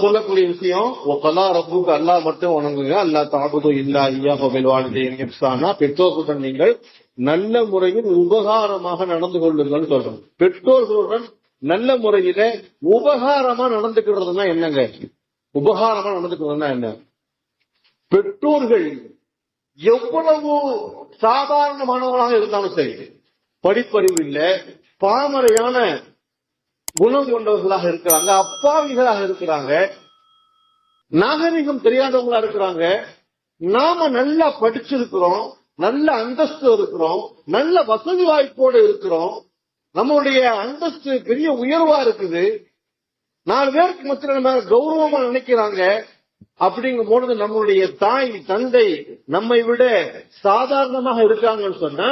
சொல்லக்கூடிய விஷயம் ஒக்கலா ரப்புக்கு அல்லா மட்டும் வணங்குங்க. அல்லா தாபுது இல்லா ஐயா கோவில் வாழ்ந்தேன்னா பெற்றோர்களுடன் நீங்கள் நல்ல முறையில் உபகாரமாக நடந்து கொள்ளுங்கள் சொல்றோம். பெற்றோர்களுடன் நல்ல முறையில உபகாரமா நடந்துக்கிறதுனா என்னங்க? உபகாரமா நடந்துக்கிறதுனா என்ன? பெற்றோர்கள் எவ்வளவு சாதாரணமானவர்களாக இருந்தாலும் சரி படிப்பறிவு இல்ல பாமரையான குணம் கொண்டவர்களாக இருக்கிறாங்க அப்பாவிகளாக இருக்கிறாங்க நாகரிகம் தெரியாதவங்களா இருக்கிறாங்க. நாம நல்லா படிச்சிருக்கிறோம் நல்ல அந்தஸ்து இருக்கிறோம் நல்ல வசதி வாய்ப்போடு இருக்கிறோம். நம்மளுடைய அந்தஸ்து பெரிய உயர்வா இருக்குது. நாலு பேருக்கு மத்திய நம்ம கௌரவமா நினைக்கிறாங்க. அப்படிங்கும் பொழுது நம்மளுடைய தாய் தந்தை நம்மை விட சாதாரணமாக இருக்காங்கன்னு சொன்னா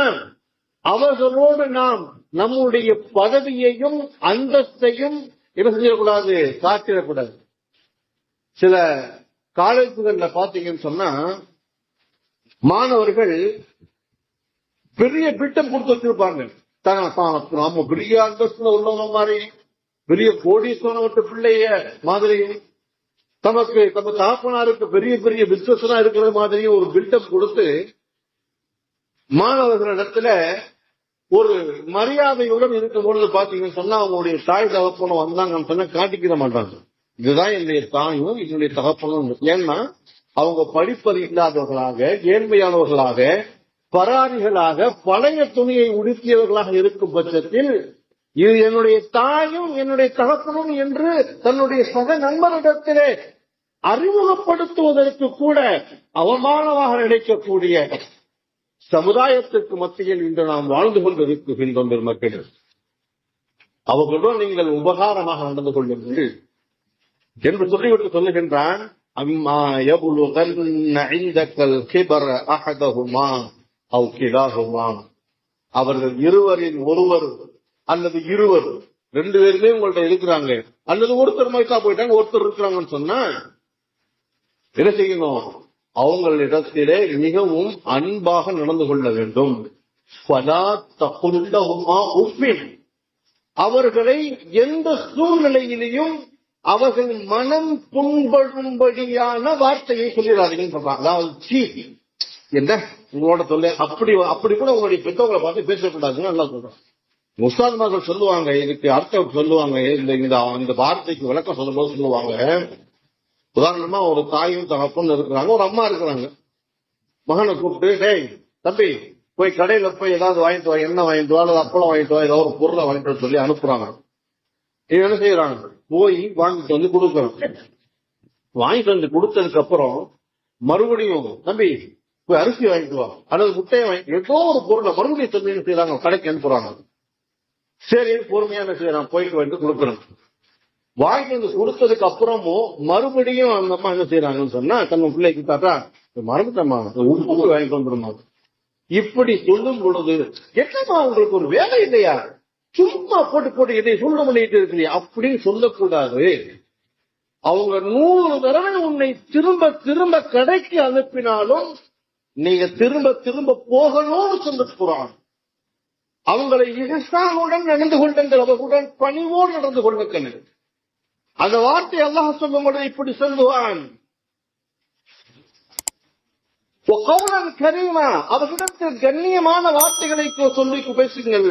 அவர்களோடு நாம் நம்முடைய பதவியையும் அந்தஸ்தையும் என்ன செஞ்சிடக்கூடாது காட்டிடக்கூடாது சில காலேஜுகள்ல பாத்தீங்கன்னு சொன்னா மாணவர்கள் பெரிய பிட்டம் கொடுத்து வச்சிருப்பாங்க. நம்ம பெரிய அந்தஸ்துல உள்ளவங்க மாதிரி பெரிய கோடீஸ்வரவற்ற பிள்ளைய மாதிரி தமக்கு தம தாப்பனாருக்கு பெரிய பெரிய பிசினஸ் இருக்கிற மாதிரி ஒரு பில்டப் கொடுத்து மாணவர்களிடத்துல ஒரு மரியாதையுடன் இருக்கும் பொழுது பாத்தீங்கன்னு சொன்னா அவங்களுடைய தாய் தகப்பனும் வந்தாங்கன்னு சொன்னா காட்டிக்கிட மாட்டாங்க. இதுதான் என்னுடைய தாயும் என்னுடைய தகப்பனும். ஏன்னா அவங்க படிப்பது இல்லாதவர்களாக ஏழ்மையானவர்களாக பராரிகளாக பழைய துணியை உடுத்தியவர்களாக இருக்கும் பட்சத்தில் இது என்னுடைய தாயும் என்னுடைய தகப்பனும் என்று தன்னுடைய சக நண்பரிடத்திலே அறிமுகப்படுத்துவதற்கு கூட அவமானமாக நினைக்கக்கூடிய சமுதாயத்திற்கு மத்தியில் இன்று நாம் வாழ்ந்து கொண்டிருக்கின்றோம் பெருமக்கள். அவர்களுடன் நீங்கள் உபகாரமாக நடந்து கொள்ளுங்கள் என்று சொல்லிவிட்டு சொல்லுகின்றான் அம்மா அவர்கள் இருவரின் ஒருவர் அல்லது இருவர் ரெண்டு பேருமே உங்கள்ட்ட இருக்கிறாங்க அல்லது ஒருத்தர் மைக்கா போயிட்டாங்க ஒருத்தர் இருக்கிறாங்கன்னு சொன்னா என்ன செய்யணும்? அவங்களிடத்திலே மிகவும் அன்பாக நடந்து கொள்ள வேண்டும். அவர்களை எந்த சூழ்நிலையிலையும் அவர்கள் மனம் புண்படும்படியான வார்த்தையை சொல்லிடாதீங்கன்னு சொல்றாங்க. அதாவது சீ என்ன? உங்களோட சொல்ல அப்படி அப்படி கூட உங்களுடைய பெற்றவங்களை பார்த்து பேசக்கூடாதுன்னு நல்லா சொல்றாங்க முஸ்லான்மார்கள் சொல்லுவாங்க இதுக்கு அர்த்தம் சொல்லுவாங்க இந்த இந்த இந்த வார்த்தைக்கு விளக்கம் சொல்லும்போது சொல்லுவாங்க உதாரணமா ஒரு தாயும் தகப்பன் இருக்கிறாங்க ஒரு அம்மா இருக்கிறாங்க. மகனை கூப்பிட்டு டேய் தம்பி போய் கடையில போய் ஏதாவது வாங்கிட்டு வா எண்ணெய் வாங்கிட்டு வா அல்லது அப்பளம் வாங்கிட்டு வா ஏதாவது ஒரு பொருளை வாங்கிட்டு சொல்லி அனுப்புறாங்க. இவன் என்ன செய்யறாங்க? போய் வாங்கிட்டு வந்து கொடுக்கறான் வாங்கிட்டு வந்து கொடுத்ததுக்கு அப்புறம் மறுபடியும் தம்பி போய் அரிசி வாங்கிட்டு வா அல்லது முட்டையை வாங்கி ஏதோ ஒரு பொருளை மறுபடியும் சொல்லி செய்யறாங்க? கடைக்கு அனுப்புறாங்க. சரி பொறுமையா என்ன செய்யறான்? போயிட்டு வந்து கொடுக்குறான் வாங்கிட்டு வந்து கொடுத்ததுக்கு அப்புறமும் மறுபடியும் அந்த அம்மா என்ன செய்யறாங்கன்னு சொன்னா தன் பிள்ளைக்கு தாத்தா மறந்துட்டம்மா. உப்பு போய் வாங்கிட்டு வந்துருமா இப்படி சொல்லும் பொழுது என்னம்மா உங்களுக்கு ஒரு வேலை இல்லையா? சும்மா போட்டு போட்டு இதை சொல்ல பண்ணிட்டு இருக்கிறீங்க அப்படின்னு சொல்லக்கூடாது. அவங்க நூறு தடவை உன்னை திரும்ப திரும்ப கடைக்கு அனுப்பினாலும் நீங்க திரும்ப திரும்ப போகணும்னு சொல்லிருக்கிறான் அவங்களை இஹசானுடன் நடந்து கொள்ளுங்கள். அவர்களுடன் பணிவோடு நடந்து கொள்ளுங்கள். அந்த வார்த்தை அல்லாஹ் சொல்லும் இப்படி சொல்லுவான். கரீமா அவர்களிடத்தில் கண்ணியமான வார்த்தைகளை சொல்லி பேசுங்கள்.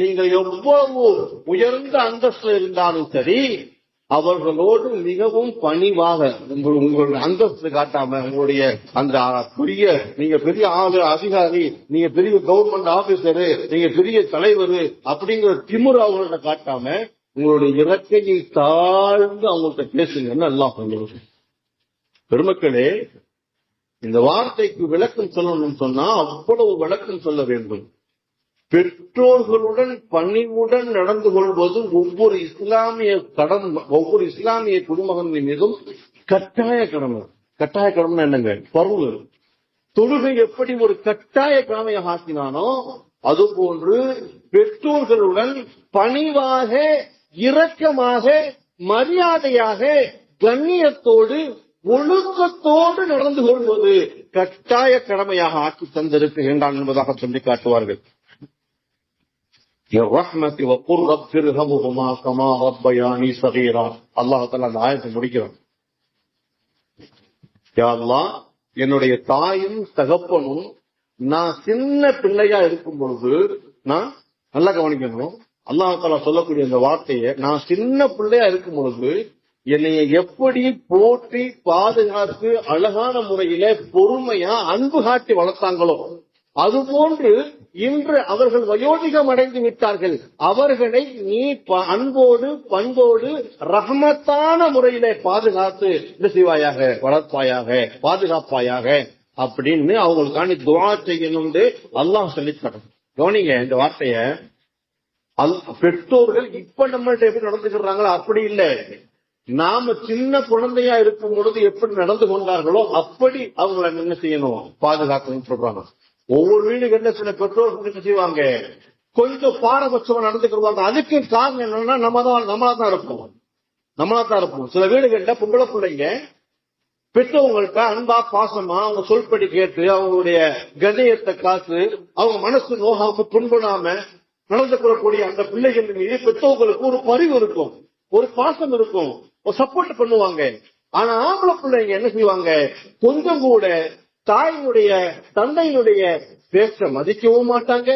நீங்கள் எவ்வளவு உயர்ந்த அந்தஸ்து இருந்தாலும் சரி அவர்களோடு மிகவும் பணிவாக உங்கள் உங்களுடைய அந்தஸ்து காட்டாம உங்களுடைய அந்த பெரிய நீங்க பெரிய ஆளு அதிகாரி நீங்க பெரிய கவர்மெண்ட் ஆபீசரு நீங்க பெரிய தலைவர் அப்படிங்கிற திமுற அவங்கள்ட்ட காட்டாம உங்களுடைய இறக்கையை தாழ்ந்து அவங்கள்ட்ட பேசுங்கன்னு எல்லாம் சொல்லுவது பெருமக்களே இந்த வார்த்தைக்கு விளக்கம் சொல்லணும்னு சொன்னா அவ்வளவு விளக்கம் சொல்ல வேண்டும். பெற்றோர்களுடன் பணிவுடன் நடந்து கொள்வது ஒவ்வொரு இஸ்லாமிய கடன் ஒவ்வொரு இஸ்லாமிய குடிமகனின் மீதும் கட்டாய கடமை. கட்டாய கடமை என்னங்க? பருவு தொழுகை எப்படி ஒரு கட்டாய கடமையாக ஆக்கினானோ அதுபோன்று பெற்றோர்களுடன் பணிவாக இரக்கமாக மரியாதையாக கண்ணியத்தோடு ஒழுக்கத்தோடு நடந்து கொள்வது கட்டாய கடமையாக ஆக்கி தந்திருக்கின்றான் என்பதாக சொல்லி காட்டுவார்கள். ரஹ்மத்தி வப்புர் ரப்பிர் ரபுகுமா கமா ரப்பயானி சகீரா அல்லாஹால அந்த ஆயத்தை முடிக்கிறான் யாரெல்லாம் என்னுடைய தாயும் தகப்பனும் நான் சின்ன பிள்ளையா இருக்கும் பொழுது நான் நல்லா கவனிக்கணும். அல்லாஹால சொல்லக்கூடிய இந்த வார்த்தையை நான் சின்ன பிள்ளையா இருக்கும் பொழுது என்னைய எப்படி போட்டி பாதுகாத்து அழகான முறையில பொறுமையா அன்பு காட்டி வளர்த்தாங்களோ அதுபோன்று இன்று அவர்கள் வயோதிகம் அடைந்து விட்டார்கள். அவர்களை நீ ப- அன்போடு பண்போடு ரஹமத்தான முறையில பாதுகாத்து என்ன செய்வாயாக? வளர்ப்பாயாக பாதுகாப்பாயாக அப்படின்னு அவங்களுக்காண்டி துவா செய்யணும்னு அல்லாஹ் சொல்லித் தரணும் கவனிங்க இந்த வார்த்தைய அல்- பெற்றோர்கள் இப்ப நம்மள்ட்ட எப்படி நடந்துக்கிறாங்களோ அப்படி இல்லை. நாம சின்ன குழந்தையா இருக்கும் பொழுது எப்படி நடந்து கொண்டார்களோ அப்படி அவங்களை என்ன செய்யணும்? பாதுகாக்கணும்னு சொல்றாங்க. ஒவ்வொரு வீடுகள்ல சில பெற்றோர்கள் என்ன செய்வாங்க. கொஞ்சம் பாரபட்சமா நடந்துக்கிடுவாங்க அதுக்கு காரணம் என்னன்னா நம்ம தான் நம்மளா தான் இருப்போம். நம்மளா தான் இருப்போம். சில வீடுகள்ல பொம்பளை பிள்ளைங்க பெற்றவங்கள்ட்ட அன்பா பாசமா அவங்க சொல்படி கேட்டு அவங்களுடைய கதையத்தை காத்து அவங்க மனசு நோகாம துன்படாம நடந்து கொள்ளக்கூடிய அந்த பிள்ளைகள் மீது பெற்றவங்களுக்கு ஒரு பரிவு இருக்கும். ஒரு பாசம் இருக்கும். ஒரு சப்போர்ட் பண்ணுவாங்க. ஆனா ஆம்பளை பிள்ளைங்க என்ன செய்வாங்க? கொஞ்சம் கூட தாயினுடைய தந்தையினுடைய பேச்ச மதிக்கவும் மாட்டாங்க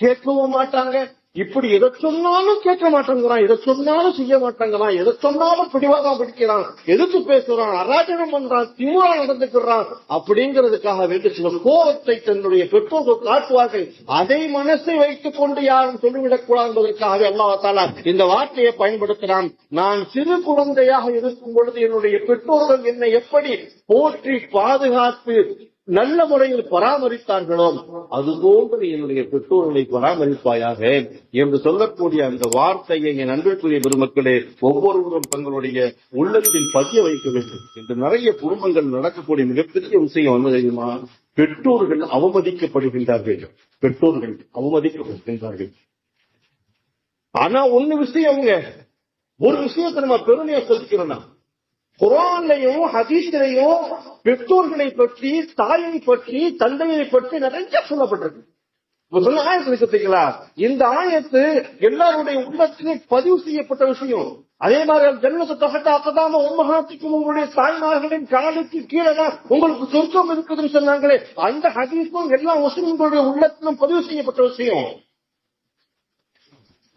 கேட்கவும் மாட்டாங்க. இப்படி எதை சொன்னாலும் கேட்க மாட்டேங்கிறான் எதை சொன்னாலும் செய்ய மாட்டேங்கிறான் எதை சொன்னாலும் பிடிவாதம் பிடிக்கிறான் எதிர்த்து பேசுறான் அராஜகம் பண்றான் திமுறா நடந்துக்கிறான் அப்படிங்கிறதுக்காக வேண்டி சில கோபத்தை தன்னுடைய பெற்றோர்கள் காட்டுவார்கள். அதை மனசை வைத்துக் கொண்டு யாரும் சொல்லிவிடக் கூடாது என்பதற்காக அல்லாஹாலா இந்த வார்த்தையை பயன்படுத்தினான். நான் சிறு குழந்தையாக இருக்கும் பொழுது என்னுடைய பெற்றோர்கள் என்னை எப்படி போற்றி பாதுகாத்து நல்ல முறையில் பராமரித்தார்களோ? அதுபோன்று என்னுடைய பெற்றோர்களை பராமரிப்பாயாக. என்று சொல்லக்கூடிய அந்த வார்த்தையை என் அன்பிற்குரிய பெருமக்களே ஒவ்வொருவரும் தங்களுடைய உள்ளத்தில் பதிய வைக்க வேண்டும். என்று நிறைய குடும்பங்கள் நடக்கக்கூடிய மிகப்பெரிய விஷயம் வந்து தெரியுமா? பெற்றோர்கள் அவமதிக்கப்படுகின்றார்கள். பெற்றோர்கள் அவமதிக்கப்படுகின்றார்கள். ஆனா ஒண்ணு விஷயம் ஒரு விஷயத்தை நம்ம பெருமையா சொல்லிக்கிறோம்னா குரான்லையும் ஹதீஸ்லையும் பெற்றோர்களை பற்றி தாயை பற்றி தந்தையை பற்றி நிறைய சொல்லப்பட்டிருக்கு. சொன்ன ஆயத்து வச்சுட்டீங்களா இந்த ஆயத்து எல்லாருடைய உள்ளத்திலும் பதிவு செய்யப்பட்ட விஷயம். அதே மாதிரி ஜென்மத்தை தொகட்ட அப்பதாம உங்களுடைய தாய்மார்களின் காலுக்கு கீழே உங்களுக்கு சொர்க்கம் இருக்குதுன்னு சொன்னாங்களே அந்த ஹதீஸும் எல்லா முஸ்லிம்களுடைய உள்ளத்திலும் பதிவு செய்யப்பட்ட விஷயம்.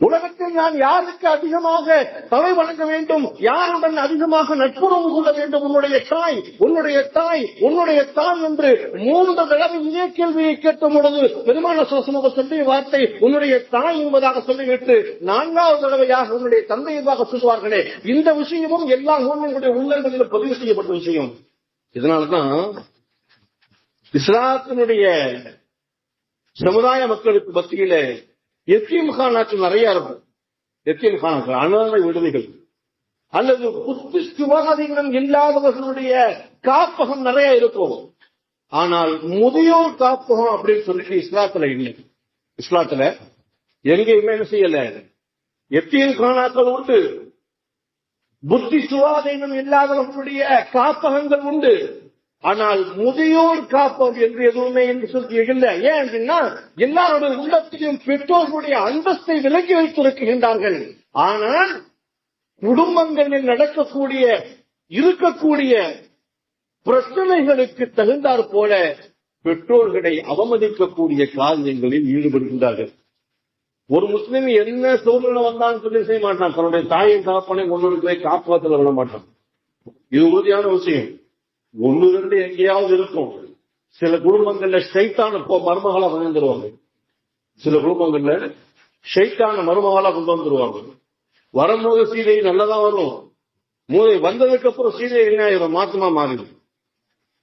உலகத்தில் நான் யாருக்கு அதிகமாக தலை வணங்க வேண்டும்? யாருடன் அதிகமாக நட்புறவு கொள்ள வேண்டும்? உன்னுடைய தாய் உன்னுடைய தாய் உன்னுடைய தாய் என்று மூன்று தடவை இதே கேள்வியை கேட்ட பொழுது பெருமான சோசமாக சொல்லிய வார்த்தை உன்னுடைய தாய் என்பதாக சொல்லிவிட்டு நான்காவது தடவையாக உன்னுடைய தந்தை என்பதாக சொல்வார்களே இந்த விஷயமும் எல்லா மூலங்களுடைய உள்ளங்களிலும் பதிவு செய்யப்பட்ட விஷயம். இதனால்தான் இஸ்லாத்தினுடைய சமுதாய மக்களுக்கு மத்தியிலே எத்தீம் கானாக்கள் நிறைய இருக்கும் எத்தீம் கானாக்கள் அனாதை விடுதிகள். அல்லது புத்திஸ்துவாதிகளும் இல்லாதவர்களுடைய காப்பகம் நிறைய இருக்கும். ஆனால் முதியோர் காப்பகம் அப்படின்னு சொல்லிட்டு இஸ்லாத்துல இல்லை. இஸ்லாத்துல எங்கேயுமே என்ன செய்யல. எத்தீம் கானாக்கள் உண்டு. புத்தி சுவாதீனம் இல்லாதவர்களுடைய காப்பகங்கள் உண்டு. ஆனால் முதியோர் காப்போம் என்று எதுவுமே என்று சொல்லி இல்லை. ஏன் அப்படின்னா எல்லாருடைய உள்ளத்திலும் பெற்றோர்களுடைய அந்தஸ்தை விலக்கி வைத்திருக்கின்றார்கள். ஆனால் குடும்பங்களில் நடக்கக்கூடிய இருக்கக்கூடிய பிரச்சனைகளுக்கு தகுந்தாற் போல பெற்றோர்களை அவமதிக்கக்கூடிய காரியங்களில் ஈடுபடுகின்றார்கள். ஒரு முஸ்லீம் என்ன சூழ்நிலை வந்தான்னு சொல்லி செய்ய மாட்டான். தன்னுடைய தாயை காப்பனை கொண்டு போய் காப்பாத்துல விட மாட்டான். இது உறுதியான விஷயம். ஒன்னு ரெண்டு எங்கேயாவது இருக்கும். சில குடும்பங்கள்ல ஷைத்தான போ- மருமகளா கொண்டு வந்துருவாங்க சில குடும்பங்கள்ல ஷைத்தான மருமகளா கொண்டு வந்துருவாங்க. வரும்போது சீதை நல்லதா வரும். மூளை வந்ததுக்கு அப்புறம் சீதை என்ன ஆயிரும்? மாத்தமா மாறிடும்.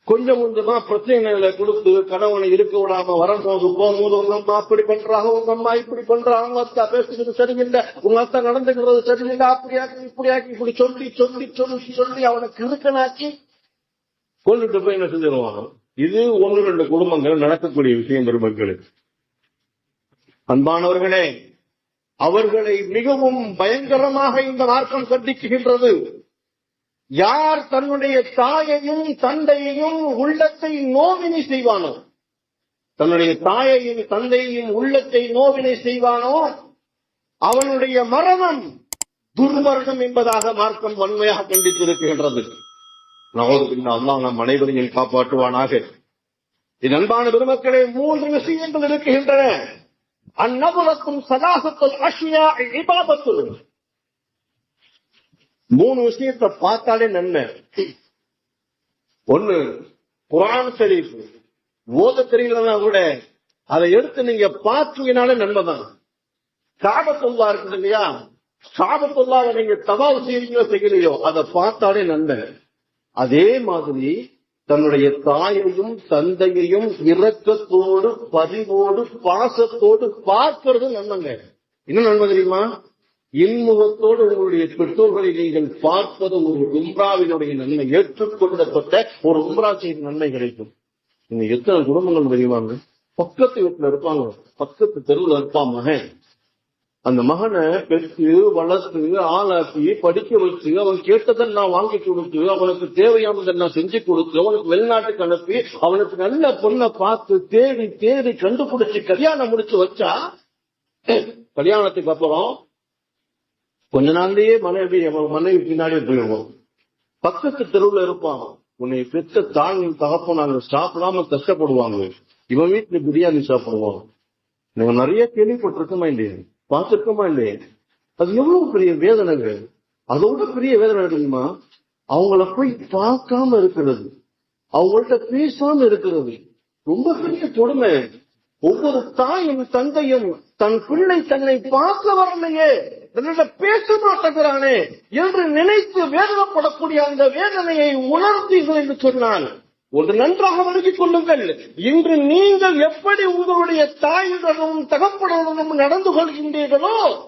கொஞ்சம் கொஞ்சமா பிரச்சனைகளை கொடுத்து கணவனை இருக்க விடாம வரும்போது போகும்போது உங்க அம்மா அப்படி பண்றாங்க உங்க அம்மா இப்படி பண்றாங்க உங்க அத்தா பேசுகிறது சரியில்லை உங்க அத்தா நடந்துக்கிறது சரியில்லை அப்படியாக்கி இப்படியாக்கி இப்படி சொல்லி சொல்லி சொல்லி சொல்லி அவனை கிருக்கனாக்கி கொண்டுட்டு போய் என்ன செஞ்சிருவாங்க? இது ஒன்று ரெண்டு குடும்பங்கள் நடக்கக்கூடிய விஷயம் பெருமக்களுக்கு. அன்பானவர்களே அவர்களை மிகவும் பயங்கரமாக இந்த மார்க்கம் சந்திக்குகின்றது யார் தன்னுடைய தாயையும் தந்தையையும் உள்ளத்தை நோவினை செய்வானோ தன்னுடைய தாயையும் தந்தையையும் உள்ளத்தை நோவினை செய்வானோ அவனுடைய மரணம் துர்மரணம் என்பதாக மார்க்கம் வன்மையாக கண்டித்திருக்கின்றது. அல்லாஹ் நம் அனைவரையும் காப்பாற்றுவானாக. என் அன்பான பெருமக்களே மூன்று விஷயங்கள் இருக்கின்றன. அந்நபுலக்கும் சதாசத்துல் அஷ்யா மூணு விஷயத்தை பார்த்தாலே நன்மை. ஒண்ணு குரான் ஷரீஃப். ஓத தெரியலன்னா கூட அதை எடுத்து நீங்க பார்த்தீங்கனாலே நன்மை தான். காபத்துல்லா இருக்குது இல்லையா காபத்துல்லாவை நீங்க தவாவு செய்யறீங்களோ செய்யலையோ அதை பார்த்தாலே நன்மை. அதே மாதிரி தன்னுடைய தாயையும் தந்தையையும் இரக்கத்தோடு பதிவோடு பாசத்தோடு பார்க்கிறது நன்மைங்க. இன்னும் நன்மை தெரியுமா? இன்முகத்தோடு உங்களுடைய பெற்றோர்களை நீங்கள் பார்ப்பது ஒரு உம்ராவினுடைய நன்மை. ஏற்றுக்கொள்ளப்பட்ட ஒரு உம்ரா செய்த நன்மை கிடைக்கும். இந்த எத்தனை குடும்பங்கள் தெரியுமாங்க பக்கத்து வீட்டுல இருப்பாங்க. பக்கத்து தெருவுல இருப்பான் மகன். அந்த மகனை பெற்று வளர்த்து ஆளாக்கி படிக்க வச்சு அவன் கேட்டதெல்லாம் வாங்கி கொடுத்து அவனுக்கு தேவையானதெல்லாம் செஞ்சு கொடுத்து அவனுக்கு வெளிநாட்டுக்கு அனுப்பி அவனுக்கு நல்ல பொண்ணை பார்த்து தேடி தேடி கண்டுபிடிச்சு கல்யாணம் முடிச்சு வச்சா கல்யாணத்துக்கு அப்புறம் கொஞ்ச நாள்லயே மனைவி மனைவி பின்னாடியே போயிடுவோம் பக்கத்து தெருவுல இருப்பான். உன்னை பெற்ற தகப்போ தகப்பனாங்க சாப்பிடாம கஷ்டப்படுவாங்க. இவன் வீட்டுல பிரியாணி சாப்பிடுவான். நீங்க நிறைய கேள்விப்பட்டிருக்கோமா இல்லையே பார்த்திருக்கோமா இல்லையே? அது எவ்வளவு பெரிய வேதனைங்க அதோட பெரிய வேதனை தெரியுமா? அவங்கள போய் பார்க்காம இருக்கிறது. அவங்கள்ட்ட பேசாம இருக்கிறது. ரொம்ப பெரிய கொடுமை. ஒவ்வொரு தாயும் தந்தையும் தன் பிள்ளை தன்னை பார்க்க வரலையே. தன்னிட பேச மாட்டேங்கிறானே என்று நினைத்து வேதனைப்படக்கூடிய அந்த வேதனையை உணர்ந்தீர்கள் என்று சொன்னான் ஒன்று நன்றாக விளங்கிக் கொள்ளுங்கள். இன்று நீங்கள் எப்படி உங்களுடைய தாயுடனும் தகப்பனுடனும் நடந்து கொள்கின்றீர்களோ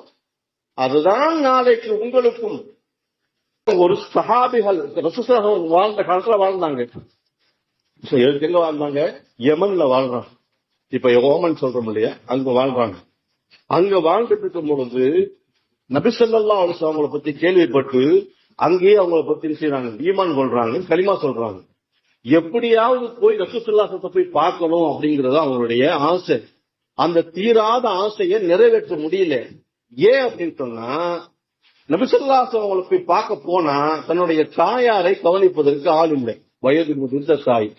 அதுதான் நாளைக்கு உங்களுக்கும். ஒரு சஹாபிகள் வாழ்ந்த காலத்துல வாழ்ந்தாங்க. எங்க வாழ்ந்தாங்க? யமன்ல வாழ்றாங்க. இப்ப ஓமன் சொல்றோம் இல்லையா? அங்க வாழ்றாங்க. அங்க வாழ்ந்துட்டு இருக்கும் பொழுது நபிசல்லா அவங்களை அவங்கள பத்தி கேள்விப்பட்டு அங்கேயே அவங்கள பத்தி செய்யறாங்க ஈமான் கொள்றாங்க களிமா சொல்றாங்க. எப்படியாவது போய் ரசூசுல்லாசத்தை போய் பார்க்கணும் அப்படிங்கறது அவங்களுடைய ஆசை. அந்த தீராத ஆசையை நிறைவேற்ற முடியல. ஏன் அப்படின்னு சொன்னா நபிசுல்லாசம் அவங்களை போய் பார்க்க போனா தன்னுடைய தாயாரை கவனிப்பதற்கு ஆள் இல்லை. வயது முதிர்ந்த தாய்.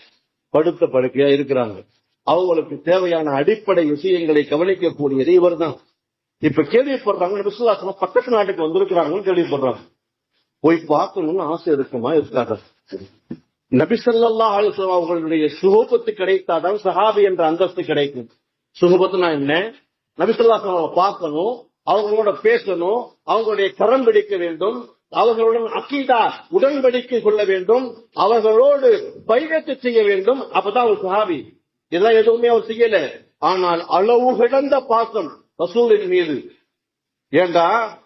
படுத்த படுக்கையா இருக்கிறாங்க. அவங்களுக்கு தேவையான அடிப்படை விஷயங்களை கவனிக்கக்கூடியது இவர் தான் இப்ப கேள்விப்படுறாங்க நபிசுல்லாசம் பக்கத்து நாட்டுக்கு வந்திருக்கிறாங்கன்னு கேள்விப்படுறாங்க. போய் பார்க்கணும்னு ஆசை இருக்குமா இருக்காங்க நபிசல்லா அலுவலம் அவர்களுடைய சுகோபத்து கிடைத்தாதான் சஹாபி என்ற அந்தஸ்து கிடைக்கும். சுகபத்துனா என்ன? நபிசல்லா பார்க்கணும் அவங்களோட பேசணும் அவங்களுடைய கரம் பிடிக்க வேண்டும் அவர்களுடன் அக்கீதா உடன்படிக்கை கொள்ள வேண்டும் அவர்களோடு பைகத்து செய்ய வேண்டும் அப்பதான் ஒரு சஹாபி. இதெல்லாம் எதுவுமே அவர் செய்யல. ஆனால் அளவு கிடந்த பாசம் ரசூலின் மீது. ஏண்டா?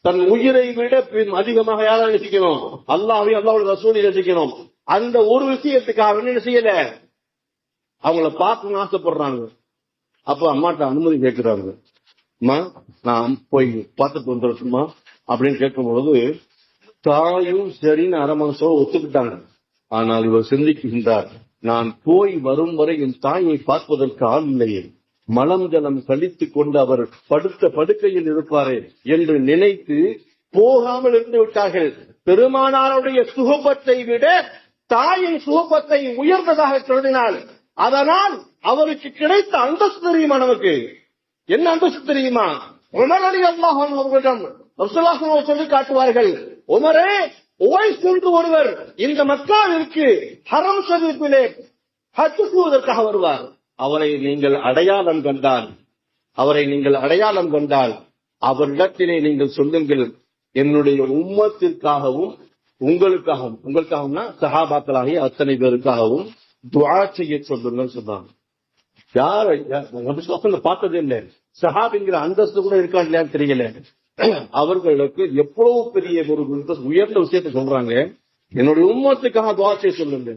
தன் உயிரை விட அதிகமாக யாரை நேசிக்கணும் அல்லாவை அல்லாவோட ரசூலை நேசிக்கணும் அந்த ஒரு விஷயத்துக்காக என்ன செய்யல? அவங்கள பார்க்கணும்னு ஆசைப்படுறாங்க. அப்ப அம்மாட்ட அனுமதி கேட்கிறாங்க அம்மா நான் போய் பார்த்துட்டு வந்துடட்டுமா அப்படின்னு கேட்கும்பொழுது தாயும் சரின்னு அரை மனசோ ஒத்துக்கிட்டாங்க. ஆனால் இவர் சிந்திக்கின்றார் நான் போய் வரும் வரை என் தாயை பார்ப்பதற்கு ஆள் இல்லையே. மலம் ஜலம் கழித்துக் கொண்டு அவர் படுத்த படுக்கையில் இருப்பாரே என்று நினைத்து போகாமல் இருந்து விட்டார்கள். பெருமானாருடைய சுகபத்தை விட தாயின் சுகத்தை உயர்ந்ததாக கருதினால் அதனால் அவருக்கு கிடைத்த அந்தஸ்து தெரியுமா நமக்கு? என்ன அந்தஸ்து தெரியுமா? உமர் அலி அல்லாஹன் அவர்களிடம் சொல்லி காட்டுவார்கள் உமரே ஓய்ஸ் என்று ஒருவர் இந்த மக்காவிற்கு ஹரம் ஷரீஃபிலே ஹஜ் செய்வதற்காக வருவார். அவரை நீங்கள் அடையாளம் கண்டால் அவரை நீங்கள் அடையாளம் கண்டால் அவரிடத்திலே நீங்கள் சொல்லுங்கள் என்னுடைய உம்மத்திற்காகவும் உங்களுக்காகவும் உங்களுக்காகவும்னா சஹாபாக்களாகிய அத்தனை பேருக்காகவும் துவா செய்ய சொல்லுங்கள் சொன்னாங்க. யார் நபிசுவாசன் பார்த்ததே இல்லை. சஹாபிங்கிற அந்தஸ்து கூட இருக்கா இல்லையான்னு தெரியல. அவர்களுக்கு எவ்வளவு பெரிய ஒரு உயர்ந்த விஷயத்தை சொல்றாங்க. என்னுடைய உண்மத்துக்காக துவா செய்ய சொல்லுங்க.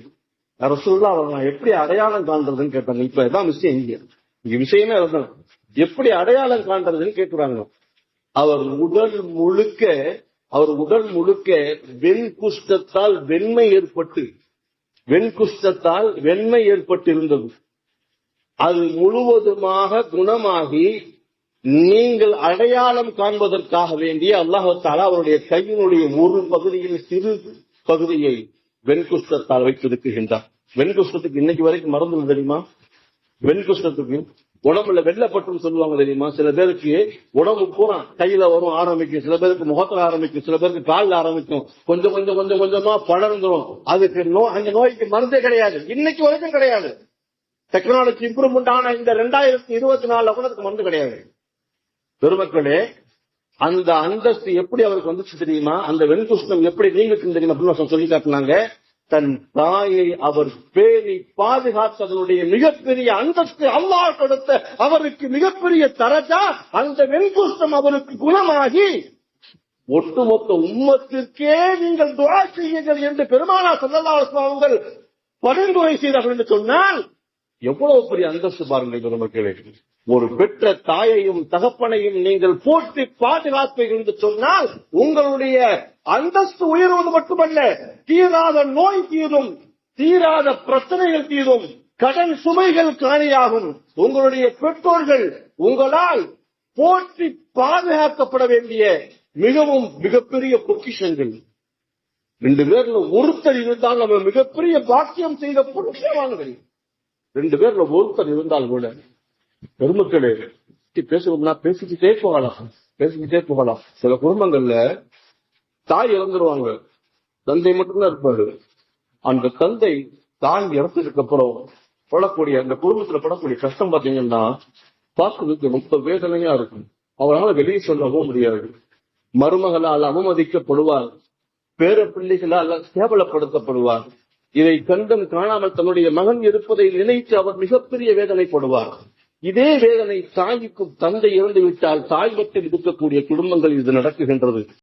ரசூல்லா அவர் நான் எப்படி அடையாளம் காண்றதுன்னு கேட்டாங்க. இப்ப இதான் விஷயம் இங்க. இங்க விஷயமே அதுதான். எப்படி அடையாளம் காண்றதுன்னு கேட்கிறாங்க அவர் உடல் முழுக்க அவர் உடல் முழுக்க வெண்குஷ்டத்தால் வெண்மை ஏற்பட்டு வெண்குஷ்டத்தால் வெண்மை ஏற்பட்டு இருந்தது அது முழுவதுமாக குணமாகி நீங்கள் அடையாளம் காண்பதற்காக வேண்டிய அல்லாஹத்தால் அவருடைய கையினுடைய ஒரு பகுதியில் சிறு பகுதியை வெண்குஷ்டத்தால் வைத்திருக்கின்றார். வெண்குஷ்டத்துக்கு இன்னைக்கு வரைக்கும் மறந்து தெரியுமா? வெண்குஷ்டத்துக்கு உடம்புல வெள்ளப்பட்டுன்னு சொல்லுவாங்க தெரியுமா? சில பேருக்கு உடம்பு பூரா கையில வரும் ஆரம்பிக்கும். சில பேருக்கு முகத்துல ஆரம்பிக்கும். சில பேருக்கு காலில் ஆரம்பிக்கும். கொஞ்சம் கொஞ்சம் கொஞ்சம் கொஞ்சமா படர்ந்துரும். அதுக்கு நோ அந்த நோய்க்கு மருந்தே கிடையாது. இன்னைக்கு வரைக்கும் கிடையாது. டெக்னாலஜி இம்ப்ரூவ்மெண்ட் ஆன இந்த ரெண்டாயிரத்தி இருபத்தி நாலுல கூட அதுக்கு மருந்து கிடையாது. பெருமக்களே அந்த அந்தஸ்து எப்படி அவருக்கு வந்துச்சு தெரியுமா? அந்த வெண்குஷ்ணம் எப்படி நீங்களுக்கு தெரியுமா? அப்படின்னு சொல்லி காட்டினாங்க. தன் தாயை அவர் பேணி பாதுகாத்ததனுடைய மிகப்பெரிய அந்தஸ்து அல்லாஹ் கொடுத்த அவருக்கு மிகப்பெரிய தரஜா அந்த வெண்குஷ்டம் அவருக்கு குணமாகி ஒட்டுமொத்த உம்மத்திற்கே நீங்கள் துவா செய்யுங்கள் என்று பெருமானா சல்லல்லாஹு பரிந்துரை செய்தார்கள் என்று சொன்னால் எவ்வளவு பெரிய அந்தஸ்து பாருங்கள் பெருமக்களே. ஒரு பெற்ற தாயையும் தகப்பனையும் நீங்கள் போற்றி பாதுகாப்பீர்கள் என்று சொன்னால் உங்களுடைய அந்தஸ்து உயர்வது மட்டுமல்ல தீராத நோய் தீரும் தீராத பிரச்சனைகள் தீரும் கடன் சுமைகள் காணியாகும் உங்களுடைய பெற்றோர்கள் உங்களால் போற்றி பாதுகாக்கப்பட வேண்டிய மிகவும் மிகப்பெரிய பொக்கிஷங்கள். ரெண்டு பேர்ல ஒருத்தர் இருந்தால் நம்ம மிகப்பெரிய பாக்கியம் செய்த புருஷவான்கள் ரெண்டு பேர்ல ஒருத்தர் இருந்தால் கூட பெருமக்களே பேசணும்னா பேசிக்கிட்டே போகலாம். பேசிக்கிட்டே போகலாம். சில குடும்பங்கள்ல தாய் இறந்துருவாங்க. தந்தை மட்டும்தான் இருப்பாரு. அந்த தந்தை தாய் இறந்ததுக்கு அப்புறம் படக்கூடிய அந்த குடும்பத்துல படக்கூடிய கஷ்டம் பாத்தீங்கன்னா பார்க்கறதுக்கு ரொம்ப வேதனையா இருக்கும். அவரால் வெளியே சொல்லவும் முடியாது. மருமகளால் அவமதிக்கப்படுவார். பேர பிள்ளைகளால் கேவலப்படுத்தப்படுவார். இதை கண்டும் காணாமல் தன்னுடைய மகன் இருப்பதை நினைத்து அவர் மிகப்பெரிய வேதனைப்படுவார். இதே வேதனை தாய்க்கும் தந்தை இறந்து விட்டால் தாய் மட்டும் இருக்கக்கூடிய குடும்பங்கள் இது நடக்குகின்றது.